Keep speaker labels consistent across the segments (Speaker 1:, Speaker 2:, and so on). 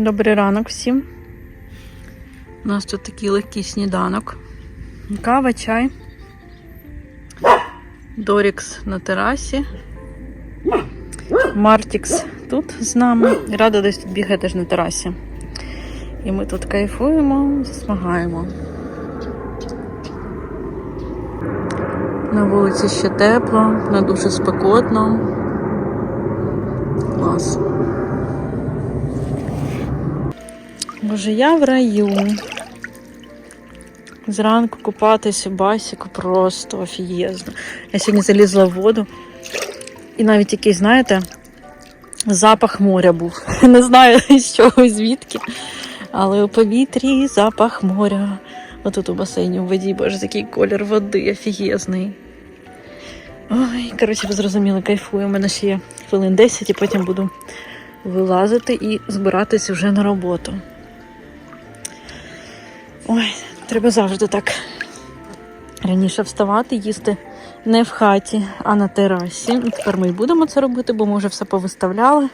Speaker 1: Добрий ранок всім. У нас тут такий легкий сніданок. Кава, чай. Дорікс на терасі. Мартікс тут з нами. Рада десь тут бігає теж на терасі. І ми тут кайфуємо, засмагаємо. На вулиці ще тепло, не дуже спекотно. Клас. Боже, я в раю. Зранку купатись у басіку просто офігезно. Я сьогодні залізла в воду. І навіть якийсь, знаєте, запах моря був. Не знаю з чого, звідки. Але у повітрі запах моря. Отут у басейні у воді, боже, такий колір води офігезний. Ой, коротше, ви зрозуміли, кайфую. У мене ще є хвилин 10 і потім буду вилазити і збиратися вже на роботу. Ой, треба завжди так раніше вставати, їсти не в хаті, а на терасі. Тепер ми і будемо це робити, бо ми вже все повиставляли.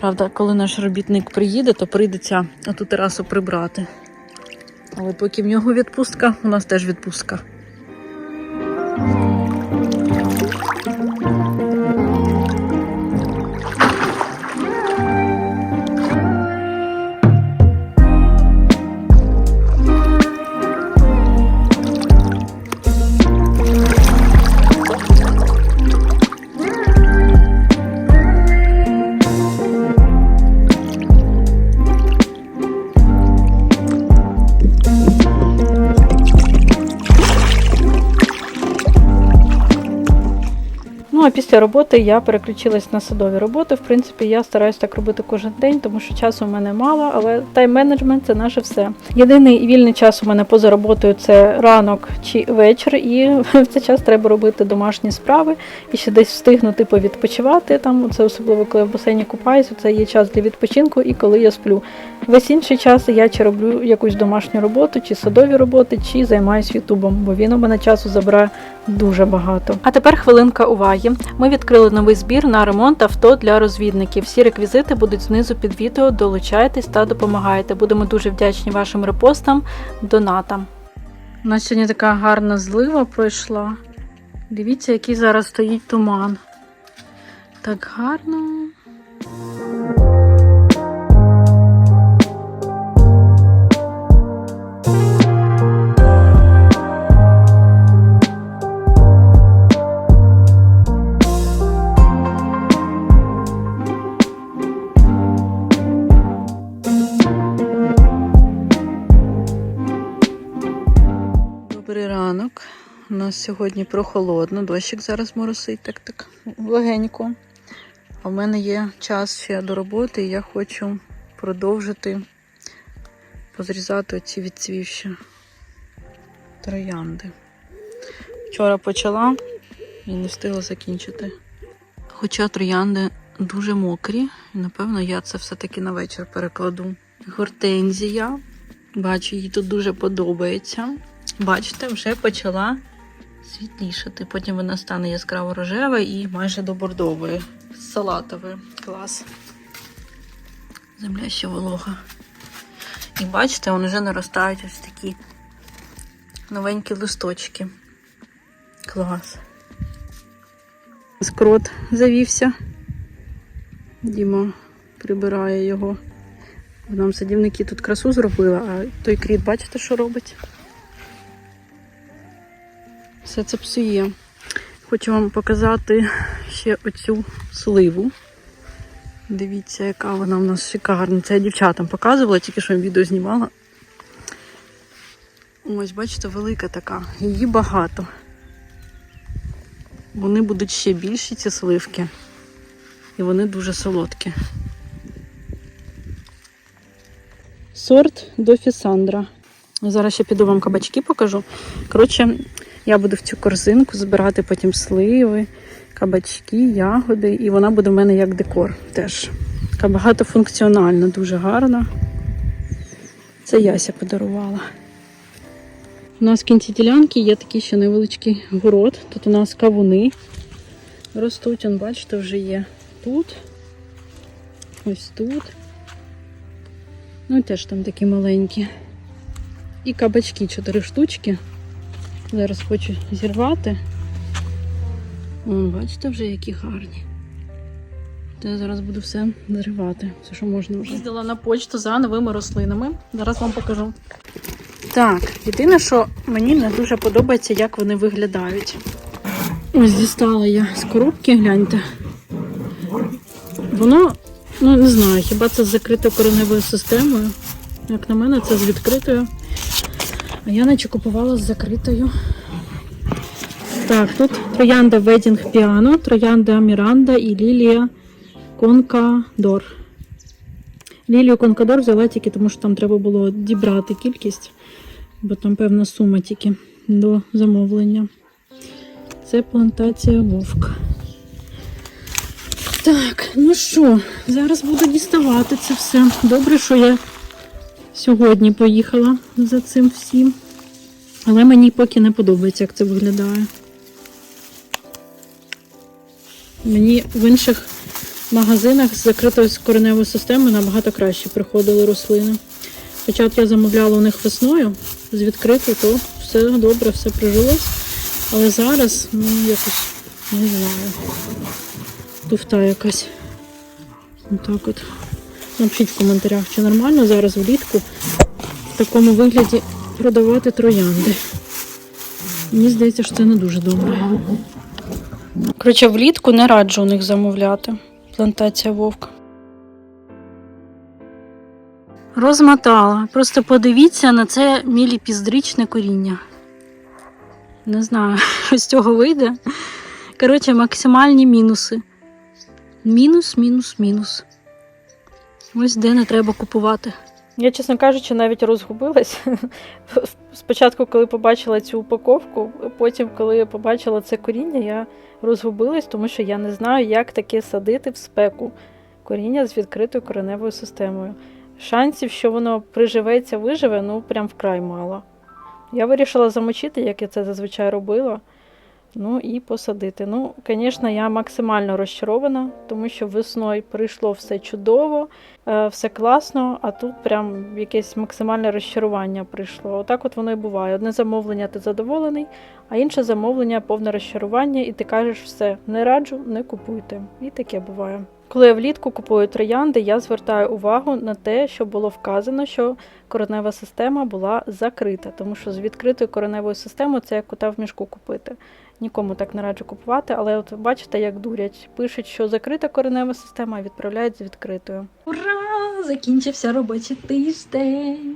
Speaker 1: Правда, коли наш робітник приїде, то прийдеться оту терасу прибрати. Але поки в нього відпустка, у нас теж відпустка. Після роботи я переключилась на садові роботи. В принципі, я стараюсь так робити кожен день, тому що часу в мене мало, але тайм-менеджмент це наше все. Єдиний вільний час у мене поза роботою це ранок чи вечір, і в цей час треба робити домашні справи і ще десь встигнути повідпочивати. Там це особливо, коли в басейні купаюся. Це є час для відпочинку і коли я сплю. Весь інший час я чи роблю якусь домашню роботу, чи садові роботи, чи займаюсь Ютубом, бо він у мене часу забирає дуже багато. А тепер хвилинка уваги. Ми відкрили новий збір на ремонт авто для розвідників. Всі реквізити будуть знизу під відео. Долучайтесь та допомагайте. Будемо дуже вдячні вашим репостам, донатам. У нас сьогодні така гарна злива пройшла. Дивіться, який зараз стоїть туман. Так гарно. Добрий ранок. У нас сьогодні прохолодно, дощик зараз моросить так так легенько. А в мене є час ще до роботи, і я хочу продовжити позрізати оці відцвівші троянди. Вчора почала і не встигла закінчити. Хоча троянди дуже мокрі, і напевно я це все-таки на вечір перекладу. Гортензія. Бачу, їй тут дуже подобається. Бачите, вже почала світлішати. Потім вона стане яскраво рожева і майже до бордової. Салатової. Клас. Земля ще волога. І бачите, вони вже наростають ось такі новенькі листочки. Клас. Скрот завівся. Діма прибирає його. Нам садівники тут красу зробили, а той кріт, бачите, що робить? Все це псує. Хочу вам показати ще оцю сливу. Дивіться, яка вона в нас шикарна. Це я дівчатам показувала, тільки що відео знімала. Ось, бачите, велика така. Її багато. Вони будуть ще більші, ці сливки. І вони дуже солодкі. Сорт Дофісандра. Зараз ще піду вам кабачки покажу. Коротше, я буду в цю корзинку збирати потім сливи, кабачки, ягоди, і вона буде в мене як декор теж. Така багатофункціональна, дуже гарна. Це Яся подарувала. У нас в кінці ділянки є такий ще невеличкий город. Тут у нас кавуни ростуть, он, бачите, вже є тут. Ось тут. Ну і теж там такі маленькі. І кабачки 4 штучки. Зараз хочу зірвати. О, бачите вже, які гарні. То я зараз буду все зривати, все, що можна вже. Їздила на почту за новими рослинами. Зараз вам покажу. Так, єдине, що мені не дуже подобається, як вони виглядають. Ось дістала я з коробки, гляньте. Воно, ну не знаю, хіба це з закритою кореневою системою. Як на мене, це з відкритою. А я наче купувала з закритою. Так, тут троянда Wedding Piano, троянда Міранда і лілія Конкадор. Лілію Конкадор взяла тільки тому, що там треба було дібрати кількість, бо там певна сума тільки до замовлення. Це плантація вовк. Так, ну що, зараз буду діставати це все. Добре, що я сьогодні поїхала за цим всім. Але мені поки не подобається, як це виглядає. Мені в інших магазинах з закритою кореневою системою набагато краще приходили рослини. Хоча от я замовляла у них весною з відкритою, то все добре, все прижилось. Але зараз, ну, якось, не знаю, туфта якась. Отак от. Напишіть в коментарях, чи нормально зараз влітку в такому вигляді продавати троянди. Мені здається, що це не дуже добре. Коротше, влітку не раджу у них замовляти. Плантація вовк. Розмотала. Просто подивіться на це міліпіздричне коріння. Не знаю, що з цього вийде. Коротше, максимальні мінуси. Мінус, мінус, мінус. Ось де не треба купувати. Я, чесно кажучи, навіть розгубилась. Спочатку, коли побачила цю упаковку, потім, коли я побачила це коріння, я розгубилась, тому що я не знаю, як таке садити в спеку коріння з відкритою кореневою системою. Шансів, що воно приживеться, виживе, ну прям вкрай мало. Я вирішила замочити, як я це зазвичай робила. Ну і посадити. Ну, звісно, я максимально розчарована, тому що весною прийшло все чудово, е, все класно, а тут прям якесь максимальне розчарування прийшло. Отак от воно і буває. Одне замовлення ти задоволений, а інше замовлення повне розчарування, і ти кажеш все, не раджу, не купуйте. І таке буває. Коли я влітку купую троянди, я звертаю увагу на те, що було вказано, що коренева система була закрита, тому що з відкритою кореневою системою це як кута в мішку купити. Нікому так не раджу купувати, але от бачите, як дурять. Пишуть, що закрита коренева система, а відправляють з відкритою. Ура! Закінчився робочий тиждень.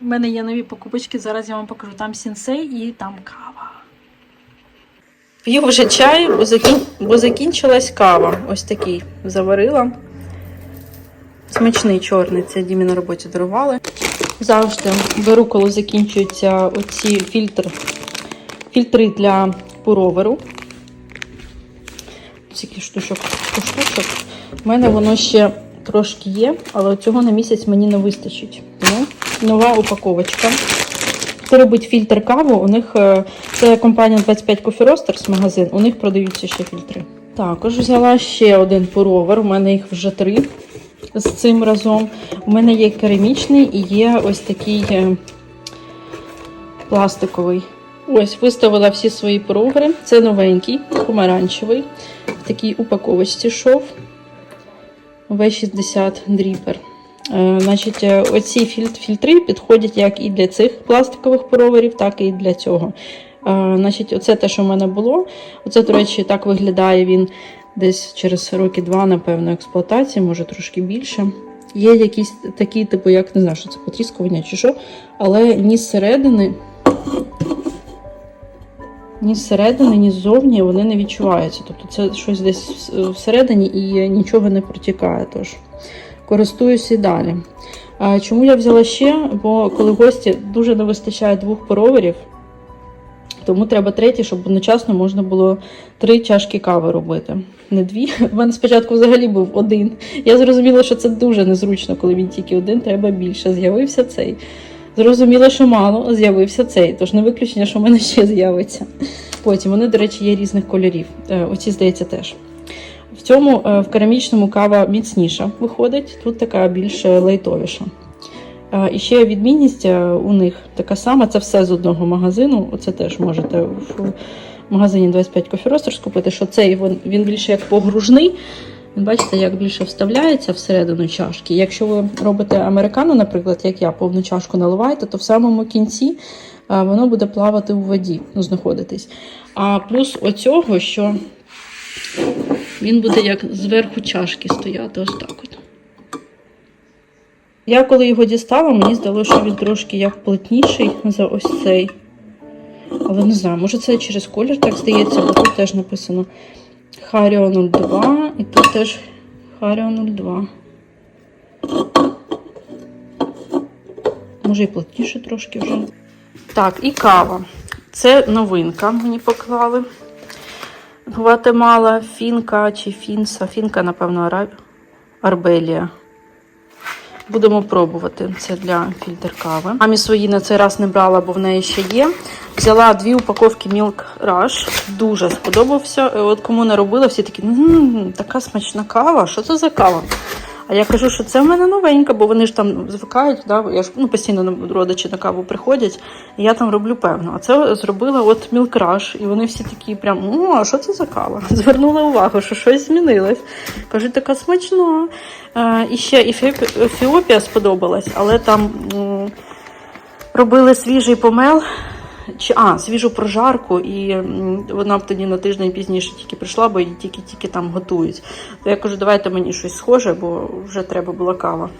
Speaker 1: У мене є нові покупочки. Зараз я вам покажу. Там сінсей і там кава. П'ю вже чай, бо, закін... бо закінчилась кава. Ось такий заварила. Смачний чорний, це Дімі на роботі дарували. Завжди беру, коли закінчуються оці фільтр, фільтри для пуроверу. Скільки штучок по штучок. У мене воно ще трошки є, але цього на місяць мені не вистачить. Тому нова упаковочка. Хто робить фільтр каву, у них е, це компанія 25 Coffee Roasters магазин, у них продаються ще фільтри. Також взяла ще один пуровер, у мене їх вже три з цим разом. У мене є керамічний і є ось такий е, пластиковий. Ось, виставила всі свої пуровери. Це новенький, помаранчевий. В такій упаковочці йшов. В60 дріпер. Е, Значить, е, оці фільтри підходять як і для цих пластикових пуроверів, так і для цього. Е, Значить, оце те, що в мене було. Оце, до речі, так виглядає він десь через роки два, напевно, експлуатації, може трошки більше. Є якісь такі, типу, як не знаю, що це потріскування чи що, але ні зсередини, ні зсередини, ні ззовні вони не відчуваються. Тобто це щось десь всередині і нічого не протікає. Тож користуюся і далі. Чому я взяла ще? Бо коли гості дуже не вистачає двох пороверів, тому треба третій, щоб одночасно можна було три чашки кави робити. Не дві. У мене спочатку взагалі був один. Я зрозуміла, що це дуже незручно, коли він тільки один, треба більше. З'явився цей. Зрозуміла, що мало, з'явився цей. Тож не виключення, що в мене ще з'явиться. Потім вони, до речі, є різних кольорів. Е, Оці, здається, теж. В цьому е, в керамічному кава міцніша виходить, тут така більш лайтовіша. Е, І ще відмінність у них така сама, це все з одного магазину. Оце теж можете в магазині 25 Coffee Roasters купити, що цей він більше як погружний. Бачите, як більше вставляється всередину чашки. Якщо ви робите американо, наприклад, як я повну чашку наливаєте, то в самому кінці е, воно буде плавати у воді, ну, знаходитись. А плюс оцього, що він буде як зверху чашки стояти, ось так от. Я коли його дістала, мені здалося, що він трошки як плотніший за ось цей. Але не знаю, може це через колір так здається, бо тут теж написано Харіо 02 і тут теж Харіо 02. Може і плотніше трошки вже. Так, і кава. Це новинка, мені поклали. Гватемала, фінка чи фінса. Фінка, напевно, Араб... Арбелія. Будемо пробувати. Це для фільтр кави. Мамі свої на цей раз не брала, бо в неї ще є. Взяла дві упаковки Milk Rush. Дуже сподобався. Е, От кому не робила, всі такі, «М, така смачна кава. Що це за кава? А я кажу, що це в мене новенька, бо вони ж там звикають, да? я ж ну, постійно родичі на каву приходять, і я там роблю певно. А це зробила от Rush, і вони всі такі прям, о, а що це за кава? Звернула увагу, що щось змінилось. Кажуть, така смачна. Е, і ще Ефіоп- Ефіопія сподобалась, але там м, робили свіжий помел. Чи, а, свіжу прожарку, і вона б тоді на тиждень пізніше тільки прийшла, бо її тільки-тільки там готують. То я кажу, давайте мені щось схоже, бо вже треба була кава.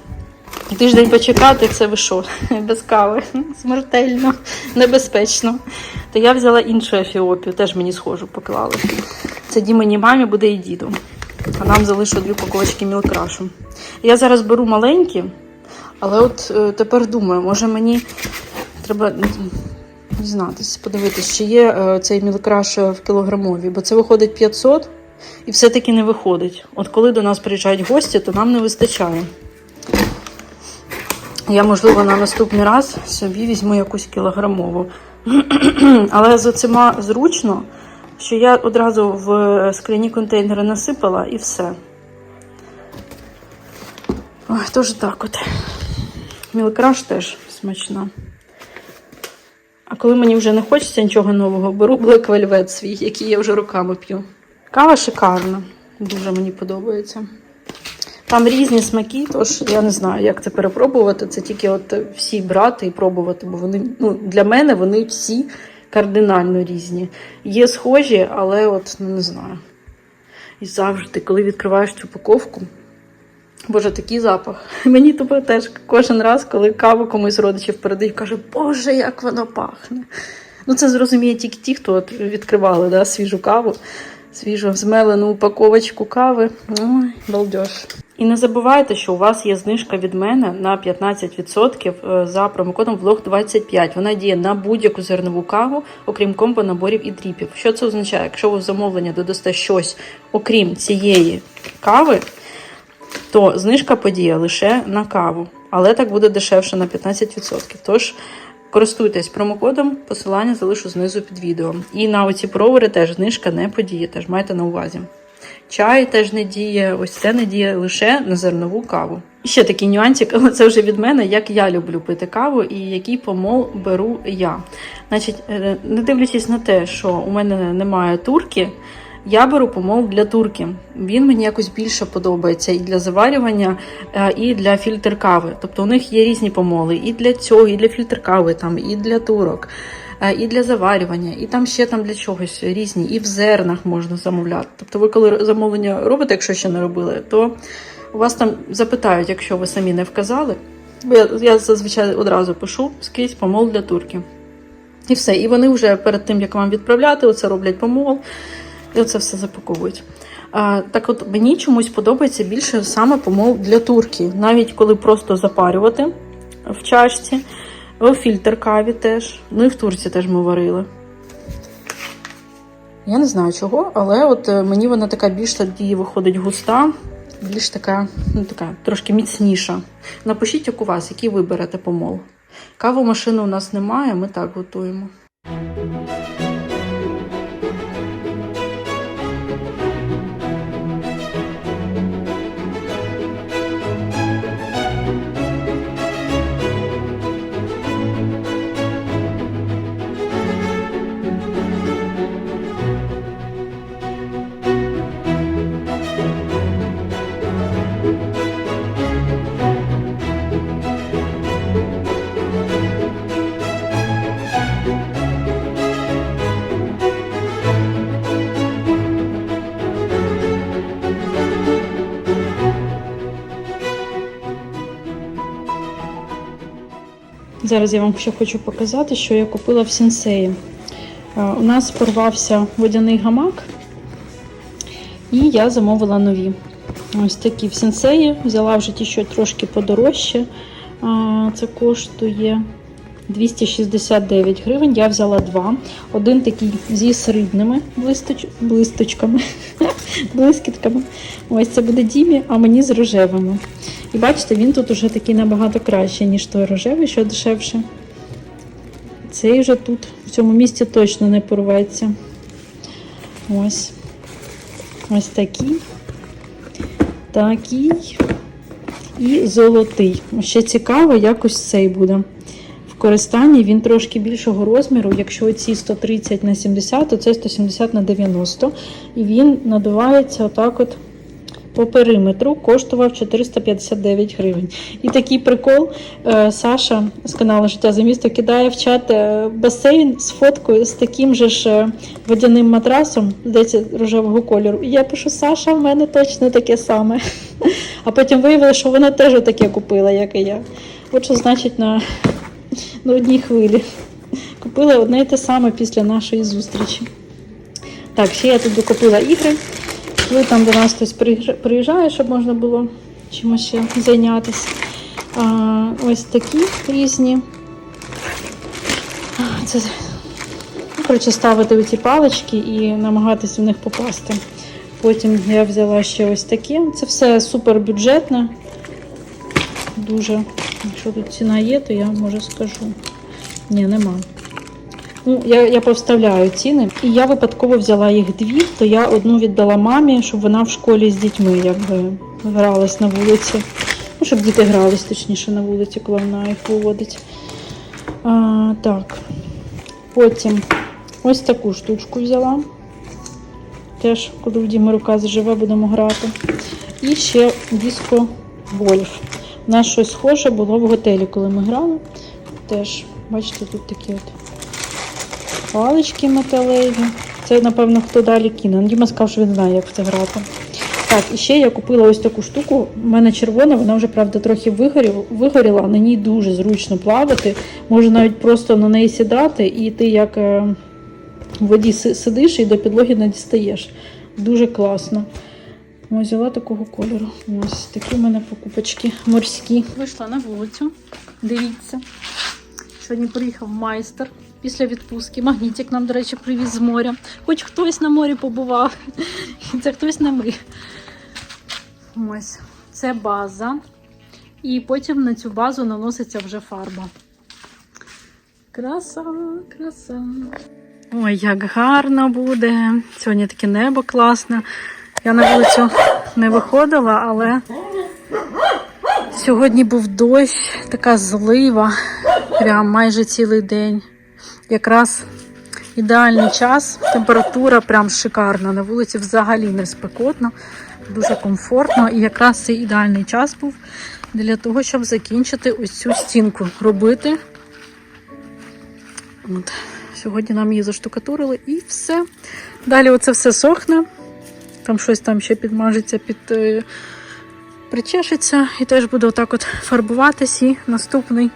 Speaker 1: Тиждень почекати, це ви що? Без кави. Смертельно, небезпечно. То я взяла іншу ефіопію, теж мені схожу поклали. Це Дімені мамі буде і діду. А нам залишу дві упаковочки мілкрашу. Я зараз беру маленькі, але от е, тепер думаю, може мені треба дізнатися, подивитись, чи є е, цей мілкраш в кілограмові, бо це виходить 500 і все-таки не виходить. От коли до нас приїжджають гості, то нам не вистачає. Я, можливо, на наступний раз собі візьму якусь кілограмову. Але з оцима зручно, що я одразу в скляні контейнери насипала і все. Ой, тож так от. Мілкраш теж смачна. А коли мені вже не хочеться нічого нового, беру Black свій, який я вже руками п'ю. Кава шикарна, дуже мені подобається. Там різні смаки, тож я не знаю, як це перепробувати. Це тільки от всі брати і пробувати, бо вони ну, для мене вони всі кардинально різні. Є схожі, але от ну, не знаю. І завжди, коли відкриваєш цю упаковку, Боже, такий запах. Мені тобі теж кожен раз, коли каву комусь родичів передають, каже, Боже, як воно пахне. Ну, це зрозуміє тільки ті, хто от відкривали да, свіжу каву, свіжу змелену упаковочку кави. Ой, балдеж. І не забувайте, що у вас є знижка від мене на 15% за промокодом VLOG25. Вона діє на будь-яку зернову каву, окрім комбо наборів і дріпів. Що це означає? Якщо ви в замовлення додасте щось, окрім цієї кави, то знижка подіє лише на каву, але так буде дешевше на 15%. Тож користуйтесь промокодом, посилання залишу знизу під відео. І на оці провери теж знижка не подіє, теж майте на увазі. Чай теж не діє, ось це не діє лише на зернову каву. Ще такий нюансик, але це вже від мене, як я люблю пити каву і який помол беру я. Значить, е, не дивлячись на те, що у мене немає турки, я беру помол для турки. Він мені якось більше подобається і для заварювання, е, і для фільтр кави. Тобто у них є різні помоли і для цього, і для фільтр кави, там, і для турок, е, і для заварювання, і там ще там для чогось різні, і в зернах можна замовляти. Тобто, ви коли замовлення робите, якщо ще не робили, то у вас там запитають, якщо ви самі не вказали. Я, я зазвичай одразу пишу скрізь помол для турки. І все. І вони вже перед тим, як вам відправляти, оце роблять помол. І оце все запаковують. А, так от мені чомусь подобається більше саме помол для турки. Навіть коли просто запарювати в чашці, в фільтр каві теж. Ну і в турці теж ми варили. Я не знаю чого, але от е, мені вона така більш тоді виходить густа, більш така, ну така трошки міцніша. Напишіть, як у вас, який ви берете помол. Каву машини у нас немає, ми так готуємо. Зараз я вам ще хочу показати, що я купила в сінсеї. Е, У нас порвався водяний гамак, і я замовила нові. Ось такі в сенсеї. Взяла вже ті, що трошки подорожче. Це коштує 269 гривень. Я взяла два. Один такий зі срібними блисточ... блисточками, блискітками. Ось це буде Дімі, а мені з рожевими. І бачите, він тут уже такий набагато кращий, ніж той рожевий, що дешевше. Цей вже тут, в цьому місці точно не порветься. Ось. Ось такий. Такий і золотий. Ще цікаво, як ось цей буде. Користанні він трошки більшого розміру. Якщо ці 130 на 70, то це 170 на 90. І він надувається отак от по периметру, коштував 459 гривень. І такий прикол е, Саша з каналу Життя за місто кидає в чат е, басейн з фоткою з таким же ж е, водяним матрасом, здається, рожевого кольору. І я пишу, Саша, в мене точно таке саме. А потім виявилося, що вона теж таке купила, як і я. От що значить на, на одній хвилі. Купила одне і те саме після нашої зустрічі. Так, ще я тут докупила ігри. Коли там до нас хтось приїжджає, щоб можна було чимось ще зайнятися. А, ось такі різні. Це, ну, коротше, ставити ці палички і намагатися в них попасти. Потім я взяла ще ось такі. Це все супер бюджетне. Дуже. Якщо тут ціна є, то я може скажу. Ні, нема. Ну, я, я повставляю ціни. І я випадково взяла їх дві, то я одну віддала мамі, щоб вона в школі з дітьми якби гралась на вулиці. Ну, щоб діти грались точніше на вулиці, коли вона їх виводить. А, так. Потім ось таку штучку взяла. Теж, коли в Діми рука заживе, будемо грати. І ще диско Нас щось схоже було в готелі, коли ми грали. Теж, бачите, тут такі от палички металеві. Це, напевно, хто далі кине. Діма сказав, що він знає, як в це грати. Так, і ще я купила ось таку штуку. У мене червона, вона вже, правда, трохи вигоріла, вигоріла. На ній дуже зручно плавати. Можна навіть просто на неї сідати, і ти як е, в воді сидиш і до підлоги не дістаєш. Дуже класно. Ось взяла такого кольору. Ось такі в мене покупочки морські. Вийшла на вулицю. Дивіться. Сьогодні приїхав майстер після відпустки. Магнітик нам, до речі, привіз з моря. Хоч хтось на морі побував. І це хтось не ми. Ось. Це база. І потім на цю базу наноситься вже фарба. Краса, краса. Ой, як гарно буде. Сьогодні таке небо класне. Я на вулицю не виходила, але сьогодні був дощ, така злива, прям майже цілий день. Якраз ідеальний час, температура прям шикарна. На вулиці взагалі не спекотно, дуже комфортно. І якраз цей ідеальний час був для того, щоб закінчити ось цю стінку робити. От. Сьогодні нам її заштукатурили і все. Далі оце все сохне. Там щось там ще підмажеться, під, е, причешеться і теж буде отак от фарбуватись. І наступний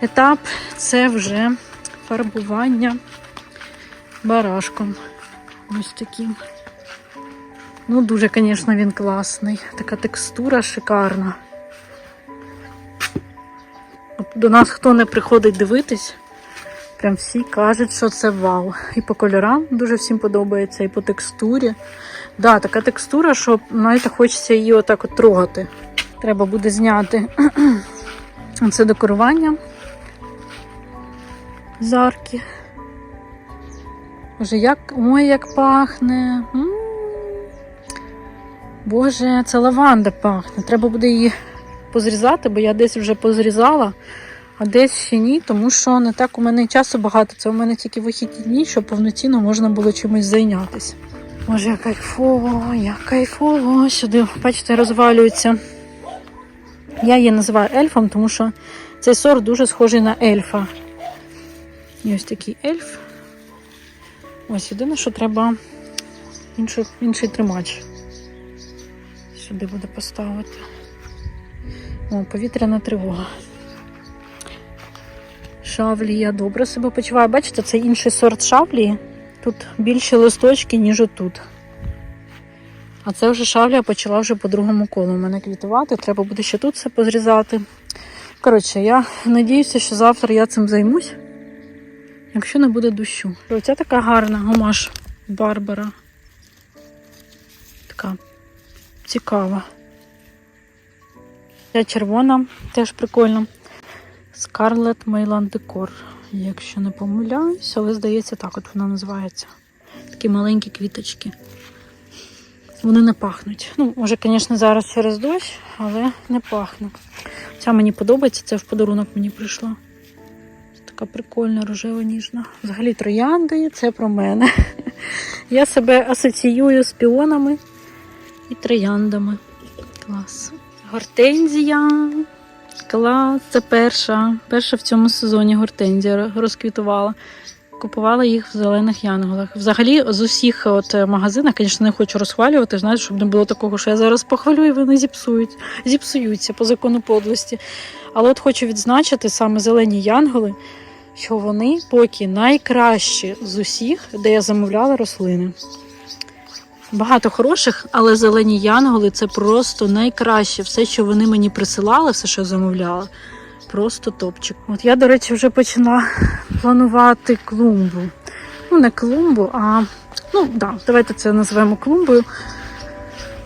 Speaker 1: етап це вже фарбування барашком. Ось таким. Ну, дуже, звісно, він класний. Така текстура шикарна. До нас хто не приходить дивитись, прям всі кажуть, що це вау. І по кольорам дуже всім подобається, і по текстурі. Да, така текстура, що знаєте, хочеться її отак от трогати. Треба буде зняти це декорування з арки. Боже, як. Ой, як пахне. Боже, це лаванда пахне. Треба буде її позрізати, бо я десь вже позрізала, а десь ще ні, тому що не так у мене часу багато. Це у мене тільки вихідні дні, щоб повноцінно можна було чимось зайнятися. Боже, як кайфово, як кайфово. Сюди, бачите, розвалюється. Я її називаю ельфом, тому що цей сорт дуже схожий на ельфа. І ось такий ельф. Ось єдине, що треба інший, інший тримач. Сюди буде поставити. О, повітряна тривога. Шавлі. Я добре себе почуваю. Бачите, це інший сорт шавлі. Тут більші листочки, ніж отут. А це вже шавля почала вже по другому колу у мене квітувати. Треба буде ще тут все позрізати. Коротше, я надіюся, що завтра я цим займусь, якщо не буде дощу. Оця така гарна гумаш Барбара. Така цікава. Ця червона теж прикольна. Scarlet Mailand Decor, якщо не помиляюсь, але здається, так от вона називається. Такі маленькі квіточки. Вони не пахнуть. Ну, може, звісно, зараз через дощ, але не пахне. Ця мені подобається, це в подарунок мені прийшла. Така прикольна, рожева, ніжна. Взагалі троянди це про мене. Я себе асоціюю з піонами і трояндами. Клас. Гортензія. Клас, це перша. Перша в цьому сезоні гортензія розквітувала. Купувала їх в зелених янголах. Взагалі, з усіх от е, магазинах, звісно, не хочу розхвалювати, знаєш, щоб не було такого, що я зараз похвалю і вони зіпсують, зіпсуються по закону подлості. Але от хочу відзначити саме зелені янголи, що вони поки найкращі з усіх, де я замовляла рослини. Багато хороших, але зелені янголи це просто найкраще. Все, що вони мені присилали, все, що замовляла, просто топчик. От я, до речі, вже почала планувати клумбу. Ну, не клумбу, а ну да, давайте це назвемо клумбою.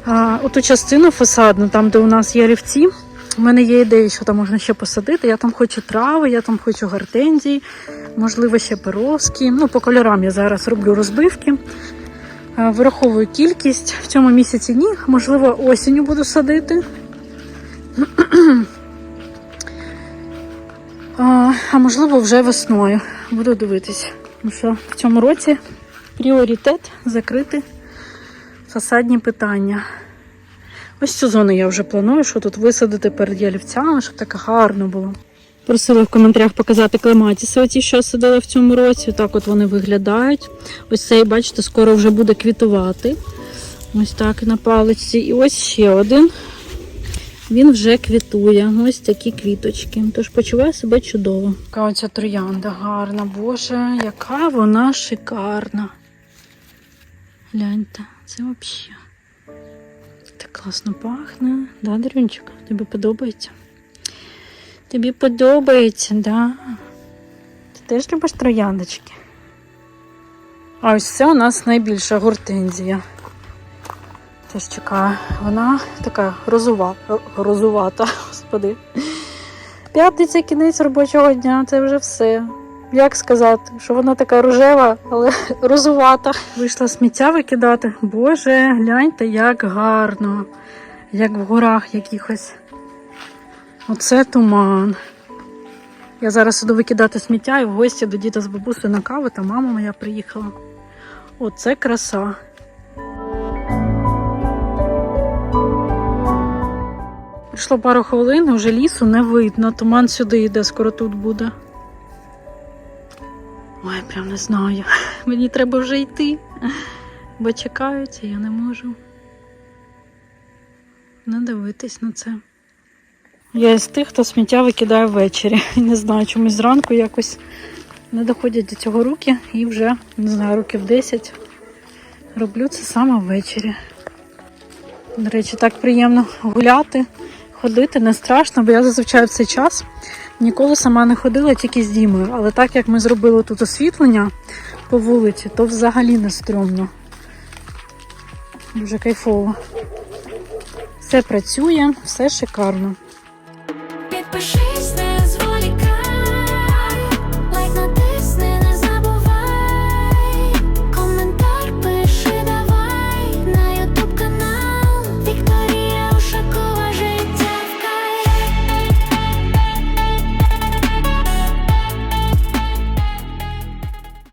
Speaker 1: А, оту частину фасадну, там, де у нас є рівці. У мене є ідеї, що там можна ще посадити. Я там хочу трави, я там хочу гортензії, можливо, ще перовські. Ну, по кольорам я зараз роблю розбивки. А, Вираховую кількість. В цьому місяці ні. Можливо, осінню буду садити. А, а можливо, вже весною. Буду дивитись. Що в цьому році пріоритет закрити фасадні питання. Ось цю зону я вже планую, що тут висадити перед ялівцями, щоб так гарно було. Просили в коментарях показати клематіси, оті, що садила в цьому році. Так от вони виглядають. Ось цей, бачите, скоро вже буде квітувати. Ось так на паличці. І ось ще один. Він вже квітує. Ось такі квіточки. Тож почуваю себе чудово. Яка оця троянда гарна, боже, яка вона шикарна. Гляньте, це взагалі. Так класно пахне. Да, Дарюнчик, тобі подобається? Тобі подобається, да? Ти теж любиш трояндочки? А ось це у нас найбільша гортензія. Теж чекаю. Вона така розува... розувата, господи. П'ятниця кінець робочого дня, це вже все. Як сказати, що вона така рожева, але розувата. Вийшла сміття викидати. Боже, гляньте, як гарно, як в горах якихось. Оце туман. Я зараз іду викидати сміття і в гості до діда з бабусею на каву, та мама моя приїхала. Оце краса. Пройшло пару хвилин, вже лісу не видно. Туман сюди йде, скоро тут буде. Ой, прям не знаю. Мені треба вже йти, бо чекають, а я не можу не дивитись на це. Я із тих, хто сміття викидає ввечері. Не знаю, чомусь зранку якось не доходять до цього руки і вже, не знаю, років 10 роблю це саме ввечері. До речі, так приємно гуляти, ходити, не страшно, бо я зазвичай в цей час ніколи сама не ходила, тільки з Дімою. Але так як ми зробили тут освітлення по вулиці, то взагалі не стрьомно. Дуже кайфово. Все працює, все шикарно.